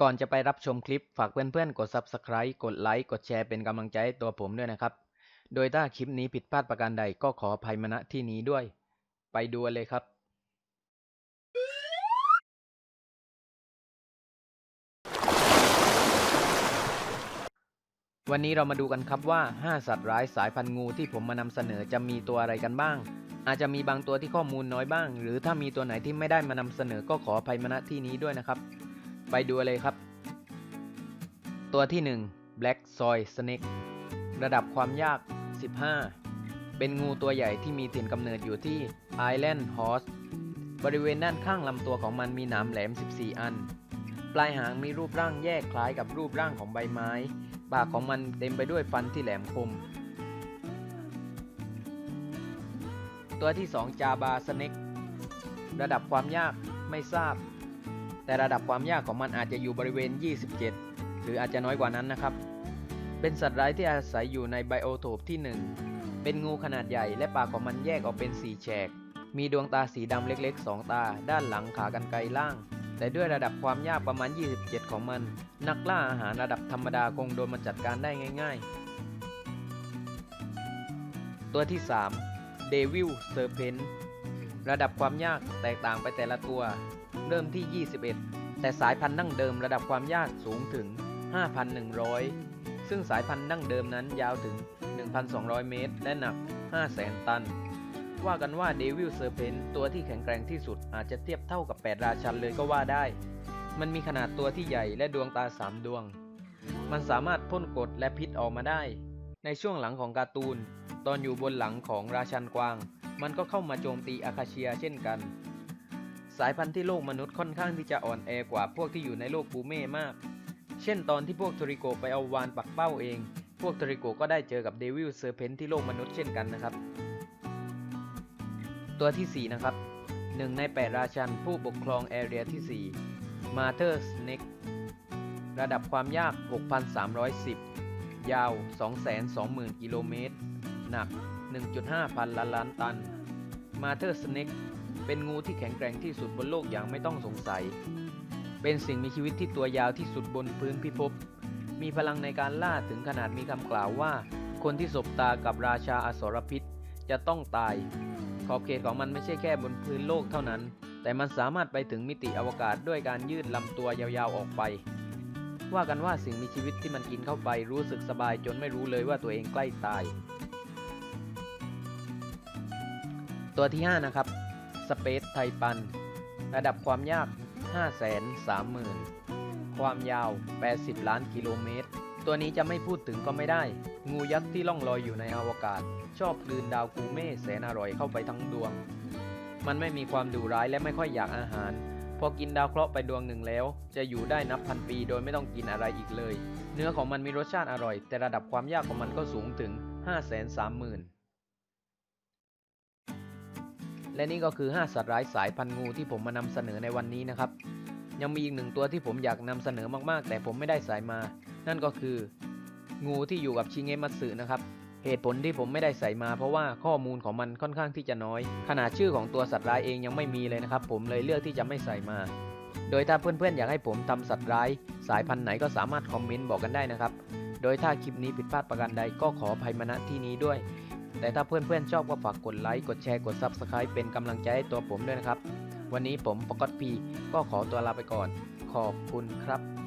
ก่อนจะไปรับชมคลิปฝากเพื่อนๆ กด Subscribe กดไลค์ กดแชร์เป็นกำลังใจให้ตัวผมด้วยนะครับ โดยถ้าคลิปนี้ผิดพลาดประการใดก็ขออภัยมณที่นี้ด้วย ไปดูเลยครับ วันนี้เรามาดูกันครับว่า 5 สัตว์ร้ายสายพันธุ์งูที่ผมมานำเสนอจะมีตัวอะไรกันบ้าง อาจจะมีบางตัวที่ข้อมูลน้อยบ้าง หรือถ้ามีตัวไหนที่ไม่ได้มานำเสนอก็ขออภัยมณที่นี้ด้วยนะครับ ไปดูเลยครับ ตัวที่ 1 Black Soy Snake ระดับความยาก 15 เป็นงูตัวใหญ่ที่มีถิ่นกำเนิดอยู่ที่ Island Horse บริเวณด้านข้างลำตัวของมันมีหนามแหลม 14 อัน ปลายหางมีรูปร่างแยกคล้ายกับรูปร่างของใบไม้ ปากของมันเต็มไปด้วยฟันที่แหลมคม ตัวที่ 2 จาบาสเน็กระดับความยากไม่ทราบ แต่ระดับความยากของมันอาจจะอยู่บริเวณ 27 หรืออาจจะน้อยกว่านั้นนะครับ เป็นสัตว์ร้ายที่อาศัยอยู่ในไบโอโทปที่ 1 เป็นงูขนาดใหญ่และปากของมันแยกออกเป็น4แฉก มีดวงตาสีดำเล็กๆ 2 ตา ด้านหลังขากรรไกรล่าง แต่ด้วยระดับความยากประมาณ 27 ของมัน นักล่าอาหารระดับธรรมดาคงโดนมันจัดการได้ง่าย ๆ ตัวที่3 Devil Serpent ระดับความยากแตกต่างไปแต่ละตัว เริ่มที่ 21 แต่สายพันธุ์ดั้งเดิมระดับความยากสูงถึง 5,100 ซึ่งสายพันธุ์ดั้งเดิมนั้นยาวถึง 1,200 เมตร และหนัก 500,000 ตัน ว่ากันว่าเดวิลเซอร์เพนตัวที่แข็งแกร่งที่สุดอาจจะเทียบเท่ากับ 8 ราชันเลยก็ว่าได้ มันมีขนาดตัวที่ใหญ่และดวงตา 3 ดวง มันสามารถพ่นกรดและพิษออกมาได้ ในช่วงหลังของการ์ตูน ตอนอยู่บนหลังของราชันกวาง มันก็เข้ามาโจมตีอาคาเชียเช่นกัน สายพันธุ์ที่โลกมนุษย์ค่อนข้างที่จะอ่อนแอกว่าพวกที่อยู่ในโลกปูเม่มาก เช่นตอนที่พวกทริโกไปเอาวานปักเป้าเอง พวกทริโกก็ได้เจอกับเดวิลเซอร์เพนที่โลกมนุษย์เช่นกันนะครับ ตัวที่ 4 นะครับหนึ่งใน8ราชันผู้ปกครองแอเรียที่ 4 มาเธอร์สเน็กระดับความยาก 6,310 ยาว 220,000 กิโลเมตร หนัก 1.5 พันล้านล้านตัน มาเธอร์สเน็ก เป็นงูที่แข็งแกร่งที่สุดบนโลกอย่างไม่ต้องสงสัย เป็นสิ่งมีชีวิตที่ตัวยาวที่สุดบนพื้นพิภพ มีพลังในการล่าถึงขนาดมีคำกล่าวว่า คนที่สบตากับราชาอสรพิษจะต้องตาย ขอบเขตของมันไม่ใช่แค่บนพื้นโลกเท่านั้น แต่มันสามารถไปถึงมิติอวกาศด้วยการยืดลำตัวยาวๆออกไป ว่ากันว่าสิ่งมีชีวิตที่มันกินเข้าไปรู้สึกสบายจนไม่รู้เลยว่าตัวเองใกล้ตาย ตัวที่ 5 นะครับ สเปซไทปัน ระดับความยาก 530,000 ความยาว 80 ล้านกิโลเมตร ตัวนี้จะไม่พูดถึงก็ไม่ได้ งูยักษ์ที่ล่องลอยอยู่ในอวกาศ ชอบกลืนดาวกูเม่แสนอร่อยเข้าไปทั้งดวง มันไม่มีความดุร้ายและไม่ค่อยอยากอาหาร พอกินดาวเคราะห์ไปดวงหนึ่งแล้ว จะอยู่ได้นับพันปีโดยไม่ต้องกินอะไรอีกเลย เนื้อของมันมีรสชาติอร่อย แต่ระดับความยากของมันก็สูงถึง 530,000 และนี่ก็คือ 5 สัตว์ร้ายสายพันธุ์งูที่ผมมานำเสนอในวันนี้นะครับ ยังมีอีกหนึ่งตัวที่ผมอยากนำเสนอมากๆ แต่ผมไม่ได้สายมา นั่นก็คือ งูที่อยู่กับชิเงมัตสึนะครับ เหตุผลที่ผมไม่ได้ใส่มา เพราะว่าข้อมูลของมันค่อนข้างที่จะน้อย ขนาดชื่อของตัวสัตว์ร้ายเองยังไม่มีเลยนะครับ ผมเลยเลือกที่จะไม่ใส่มา โดยถ้าเพื่อนๆอยากให้ผมทำสัตว์ร้าย สายพันธุ์ไหนก็สามารถคอมเมนต์บอกกันได้นะครับ โดยถ้าคลิปนี้ผิดพลาดประการใดก็ขออภัยมาณที่นี้ด้วย แต่ถ้าเพื่อนๆชอบก็ฝากกดไลค์ กดแชร์ กด Subscribe เป็นกำลังใจให้ตัวผมด้วยนะครับ วันนี้ผมปกติพีก็ขอตัวลาไปก่อน ขอบคุณครับ